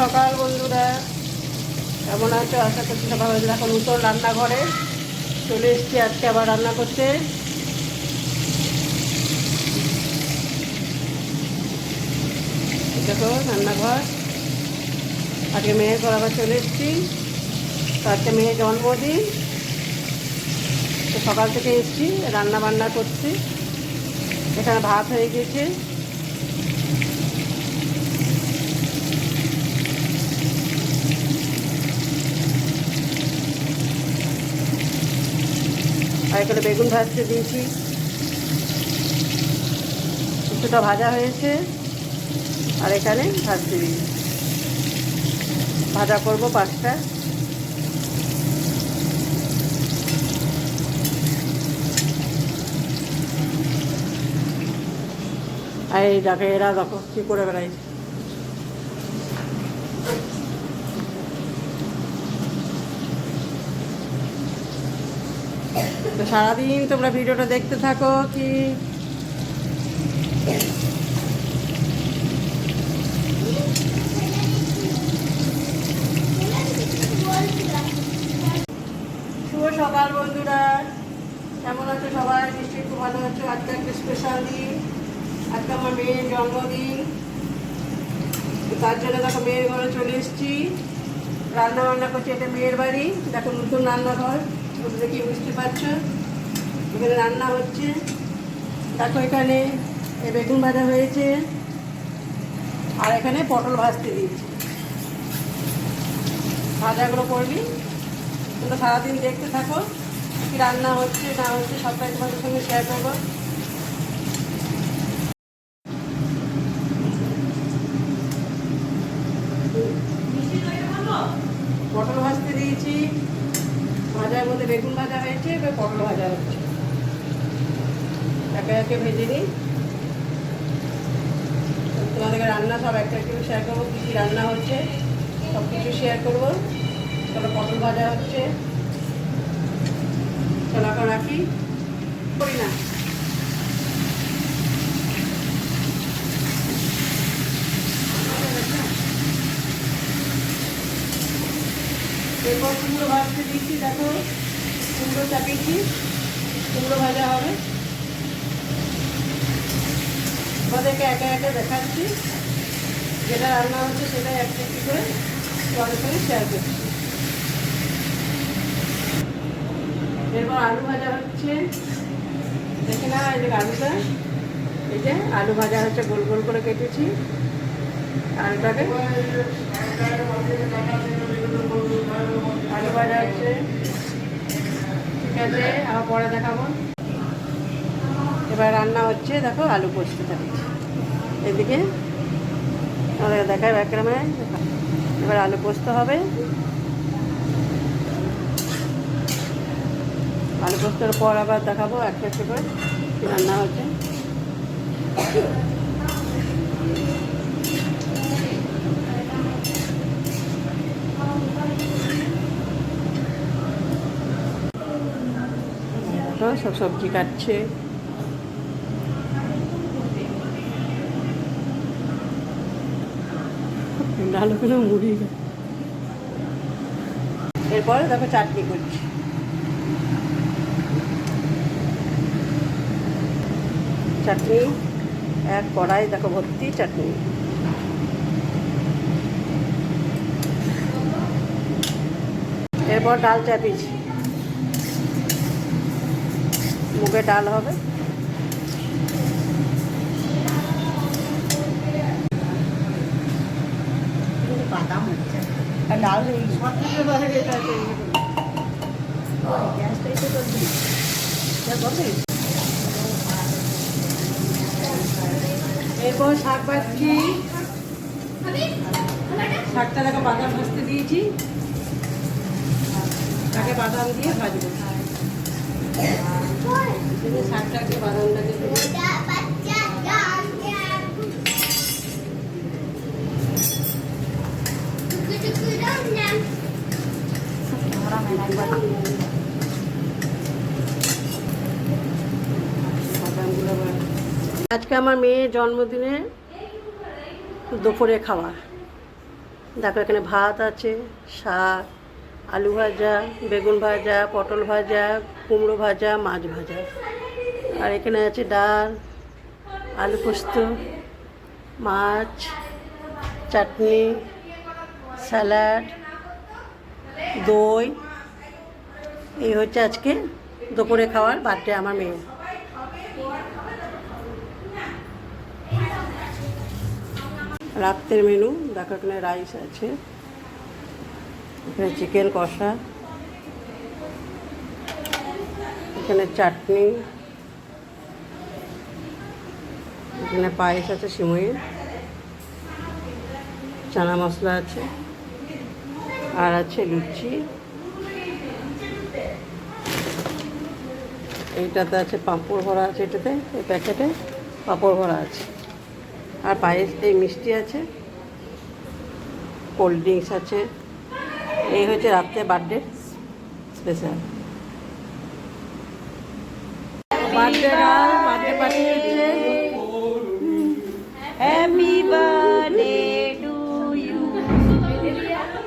সকাল বন্ধুরা। কেমন আছো? আশা করছি সবাই ভালো এখন নতুন রান্নাঘরে। চলে এসেছি আজকে আবার রান্না করতে। দেখো, রান্নাঘর। আজকে মেয়ের ঘর আবার চলে এসেছি। আজকে মেয়ের জন্মদিন। সকাল থেকে এসেছি রান্না বান্না করছি। এখানে ভাত হয়ে গেছে আর এখানে বেগুন ভাজতে দিয়েছি। কিছুটা ভাজা হয়েছে। আর এখানে ভাজতে দিয়েছি। ভাজা করব পাঁচটা। আর এই দেখো, এরা দেখো কী করে বেড়াইছে। তো সারাদিন তোমরা ভিডিওটা দেখতে থাকো কি? শুভ সকাল বন্ধুরা। কেমন আছো সবাই? নিশ্চয়ই খুব ভালো আছো। আজকে একটা স্পেশাল দিন। আজকে আমার মেয়ের জন্মদিন। তার জন্য দেখো মেয়ের ঘরে চলে এসেছি। রান্না বান্না করছি এটা মেয়ের বাড়ি। দেখো নতুন রান্নাঘর। দেখে বুঝতে পারছ? এখানে রান্না হচ্ছে। দেখো এখানে বেগুন ভাজা হয়েছে। আর এখানে পটল ভাজতে দিয়েছি। ভাজাগুলো করবি? তোমরা সারাদিন দেখতে থাকো কি রান্না হচ্ছে, না হচ্ছে, সবটাই তোমাদের সঙ্গে শেয়ার করব। পটল ভাজতে দিয়েছি। মধ্যে বেগুন ভাজা হয়েছে, এবার পটল ভাজা হচ্ছে। একে একে ভেজে নিই। তোমাদেরকে রান্না সব একটা একটু শেয়ার করব, কী রান্না হচ্ছে সব কিছু শেয়ার করব। চলো পটল ভাজা হচ্ছে। চলো রাখি। করি না এরপর কুমড়ো ভাজতে দিচ্ছি দেখো। কুমড়ো চাপিয়েছি কুমড়ো ভাজা হবে। আমাদেরকে একা একা দেখাচ্ছি। যেটা রান্না হচ্ছে সেটা একটা একটু করে তোমাদের সঙ্গে শেয়ার করছি। এরপর আলু ভাজা হচ্ছে। দেখে না এই যে আলুটা। এই যে আলু ভাজা হচ্ছে, গোল গোল করে কেটেছি। আলুটাকে আলু ভাজা হচ্ছে ঠিক আছে আবার পরে দেখাবো এবার রান্না হচ্ছে, দেখো। আলু পোস্ত থাকছে এদিকে আমাদের দেখায় ব্যাকগ্রামে এবার আলু পোস্ত হবে আলু পোস্তর পর আবার দেখাবো একটা একটা করে রান্না হচ্ছে। তো সব সবজি কাটছে। করে মুড়ি। এরপরে দেখো চাটনি করছি। চাটনি, এক কড়াই দেখো ভর্তি চাটনি। এরপর ডাল চাপিয়েছি মুগের ডাল হবে। ডাল এরপর শাক ভাজছি। শাকটা দেখো বাদাম ভাজতে দিয়েছি। তাকে বাদাম দিয়ে ভাজবো। আজকে আমার মেয়ের জন্মদিনে দুপুরে খাওয়া দেখো এখানে ভাত আছে, শাক, আলু ভাজা, বেগুন ভাজা, পটল ভাজা কুমড়ো ভাজা, মাছ ভাজা। আর এখানে আছে ডাল, আলু পোস্ত, মাছ, চাটনি, স্যালাড, দই। এই হচ্ছে আজকে দুপুরে খাওয়ার বার্থডে আমার মেয়ে। রাত্রের মেনু, দেখো এখানে রাইস আছে। এখানে চিকেন কষা। এখানে চাটনি, এখানে পায়েস আছে সিমইয়ের চানা মশলা আছে, আর আছে লুচি, এইটাতে আছে পাঁপড় ভরা আছে এটাতে, এই প্যাকেটে পাঁপড় ভরা আছে। আর পায়েস, এই মিষ্টি আছে, কোল্ড ড্রিঙ্কস আছে, এই হচ্ছে রাত্রে birthday special. Birthday girl birthday হচ্ছে। Happy birthday to you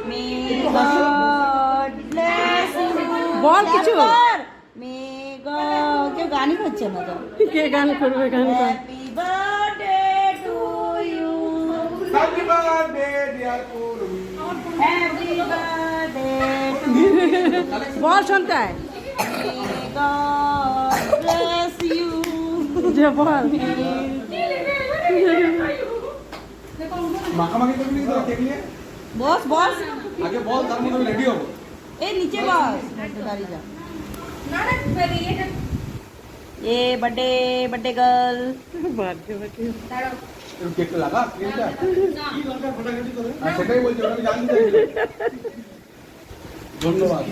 may God bless you বল কিছু। মে গড কেউ গানই করছে না তো? কে গান করবে গান কর। Happy birthday to you. Happy birthday বল শুনতায় মে গড যে বল মাখামাখি করবি তো কেক নিয়ে বস বস আগে বল তার মধ্যে রেডি হব এই নিচে বস একটু দাঁড়িয়ে যা এ birthday birthday girl birthday birthday একটু কেকটা লাগা কেকটা আর সেটাই বলছি ওটা আমি জানতে চাইছিলাম। ধন্যবাদ